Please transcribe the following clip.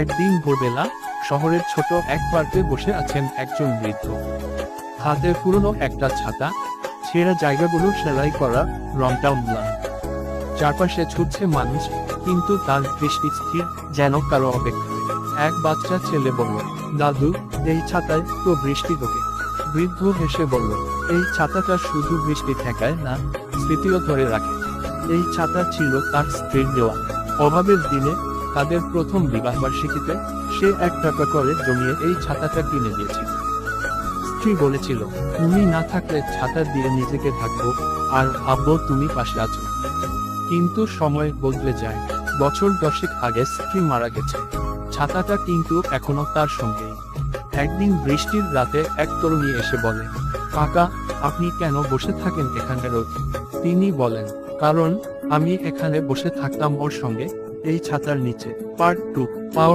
একদিন ভোরবেলা শহরের ছোট এক পার্কে বসে আছেন একজন বৃদ্ধ। হাতে পুরনো একটা ছাতা, ছেঁড়া জায়গাগুলো সেলাই করা, রংটা ম্লান চারপাশে ছুটছে মানুষ, কিন্তু তার দৃষ্টি স্থির, যেন কারও অপেক্ষা এক বাচ্চা ছেলে বলল, দাদু, এই ছাতায় তো বৃষ্টি ঢোকে। বৃদ্ধ হেসে বলল, এই ছাতাটা শুধু বৃষ্টি ঠেকায় না, স্মৃতিও ধরে রাখে। এই ছাতা ছিল তার স্ত্রীর দেওয়া। অভাবের দিনে তাদের প্রথম বিবাহবার্ষিকীতে সে এক টাকা করে জমিয়ে এই ছাতাটা কিনে দিয়েছিল। স্ত্রী বলেছিল, তুমি না থাকলে ছাতা দিয়ে নিজেকে থাকব আর ভাববো তুমি পাশে আছো। কিন্তু সময় বদলে যায়। বছর দশেক আগে স্ত্রী মারা গেছে। ছাতাটা কিন্তু এখনও তার সঙ্গেই। একদিন বৃষ্টির রাতে এক তরুণী এসে বলে, কাকা, আপনি কেন বসে থাকেন এখানে রোজ? তিনি বলেন, কারণ আমি এখানে বসে থাকতাম ওর সঙ্গে এই ছাতার নিচে পার্ট টু পাওয়ার